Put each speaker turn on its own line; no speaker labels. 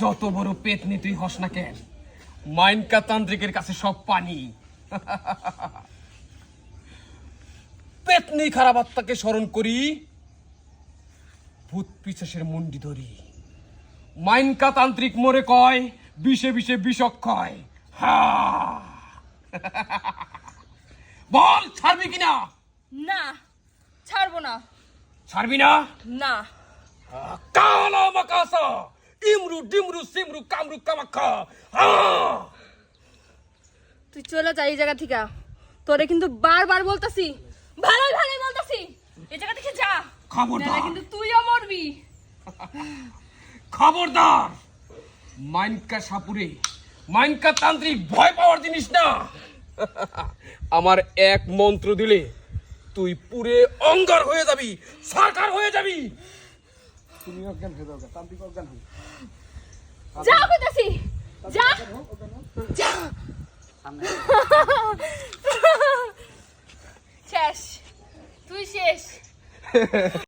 যত বড় পেতনি তুই হস না কেন? মাইনকা তান্ত্রিকের কাছে সব পানি। পেতনি খারাপ আত্মাকে স্মরণ করি ভূত পিছাসের মুন্ডি ধরি। মাইনকা তান্ত্রিক মরে কয় বিষে বিষে বিষক্ষয় হা। বল ছাড়বি কিনা?
না ছাড়বো না।
ছাড়বি না?
না।
কালা মাকাসা ইমরু ডিমরু সিমরু কামরু কামাখা
তুই চলে যা এই জায়গা থেকে। তোরে কিন্তু বারবার বলতাছি ভালোই ভালোই বলতাছি। এই জায়গা থেকে যা।
খবরদার।
কিন্তু তুইও মরবি।
খবরদার। মাইনকা সাপুরে মাইনকা তান্ত্রিক ভয় পাওয়ার জিনিস না। আমার এক মন্ত্র দিলে তুই পুরে অঙ্গার হয়ে যাবি সরকার হয়ে যাবি।
তুমি অজ্ঞান হয়ে যাও তান্ত্রিক অজ্ঞান হয়ে
যা কইতাছি যা। যা। শেষ। তুই শেষ।